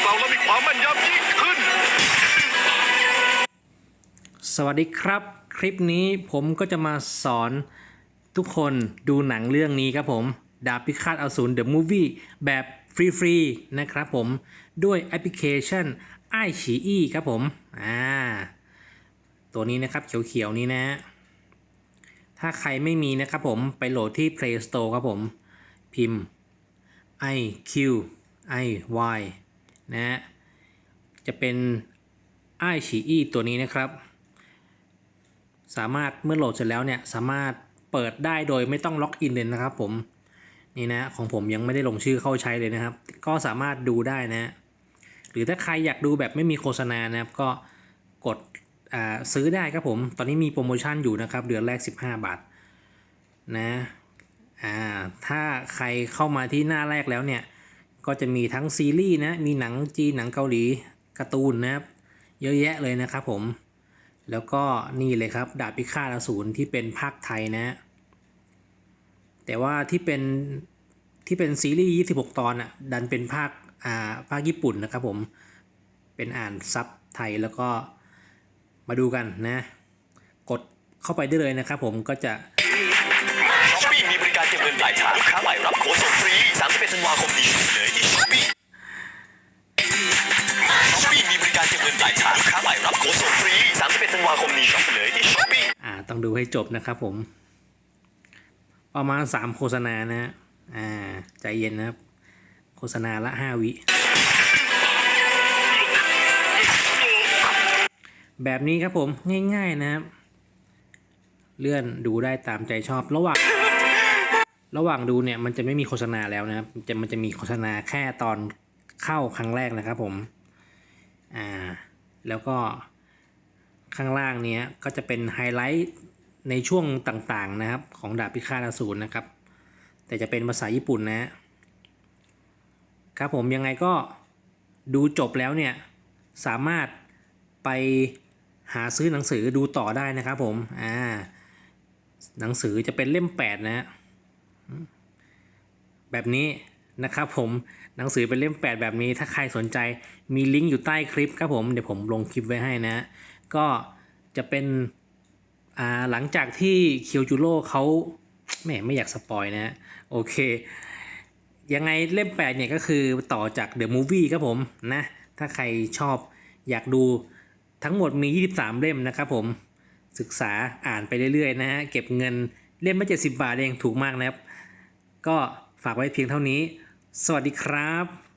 เกลาและมีความแม่นยำยิ่งขึ้น สวัสดีครับ คลิปนี้ผมก็จะมาสอนทุกคนดูหนังเรื่องนี้ครับผม ดาบพิฆาตอสูร The Movie แบบฟรีๆนะครับผม ด้วยแอปพลิเคชันไอฉีอีครับผม อ่า ตัวนี้นะครับเขียวๆนี้นะ ถ้าใครไม่มีนะครับผมไปโหลดที่ Play Store ครับผม พิมพ์ i q i y นะจะเป็นไอฉีอี้ตัวนี้นะครับ สามารถเมื่อโหลดเสร็จแล้วเนี่ยสามารถเปิดได้โดยไม่ต้องล็อกอินเลยนะครับผมนี่นะของผมยังไม่ได้ลงชื่อเข้าใช้เลยนะครับ ก็สามารถดูได้นะ หรือถ้าใครอยากดูแบบไม่มีโฆษณานะครับ ก็กดซื้อได้ครับผม ตอนนี้มีโปรโมชั่นอยู่นะครับ เดือนแรก 15 บาทนะอ่าถ้าใครเข้ามาที่หน้าแรกแล้วเนี่ย ก็จะมีทั้งซีรีส์นะมีหนังจีนหนังเกาหลีการ์ตูนนะครับเยอะแยะเลยนะครับผมแล้วก็นี่เลยครับดาบพิฆาตอสูรที่เป็นภาคไทยนะ แต่ว่าที่เป็นที่เป็นซีรีส์ 26 ตอนอะดันเป็นภาคอ่าภาคญี่ปุ่นนะครับผมเป็นอ่านซับไทยแล้วก็มาดูกันนะ กดเข้าไปได้เลยนะครับผมก็จะ ปลายทางค้าใหม่รับโค้ดส่งฟรี31ธันวาคมนี้ช็อปเลยที่ช้อปปี้อ่าต้องดูให้จบนะครับผม ประมาณ 3 โฆษณานะฮะอ่า ใจเย็นนะครับ โฆษณาละ 5 วิ แบบนี้ครับผมง่าย ๆนะครับ เลื่อนดูได้ตามใจชอบระหว่างระหว่างดูเนี่ยมันจะไม่มีโฆษณาแล้วนะครับจะมันจะมีโฆษณาแค่ตอนเข้าครั้งแรกนะครับผม อ่าแล้วก็ข้างล่างเนี้ยก็จะเป็นไฮไลท์ในช่วงต่างๆนะครับ ของดาบพิฆาตอสูรนะครับ แต่จะเป็นภาษาญี่ปุ่นนะครับผมยังไงก็ดูจบแล้วเนี่ยสามารถไปหาซื้อหนังสือดูต่อได้นะครับผมอ่าหนังสือจะเป็นเล่ม 8 นะฮะแบบนี้ นะครับผมหนังสือเป็นเล่ม 8 แบบนี้ ถ้าใครสนใจมีลิงก์อยู่ใต้คลิปครับผมเดี๋ยวผมลงคลิปไว้ให้นะ ก็จะเป็นอ่าหลังจากที่เคียวจูโร่เขาแหม่ไม่อยากสปอยนะฮะโอเค ยังไงเล่ม 8 เนี่ยก็คือต่อจาก The Movie ครับผมนะ ถ้าใครชอบอยากดูทั้งหมดมี 23 เล่มนะครับผมศึกษาอ่านไปเรื่อยๆนะฮะเก็บเงินเล่มละ70 บาทเองถูกมากนะครับ ก็ฝากไว้เพียงเท่านี้ สวัสดีครับ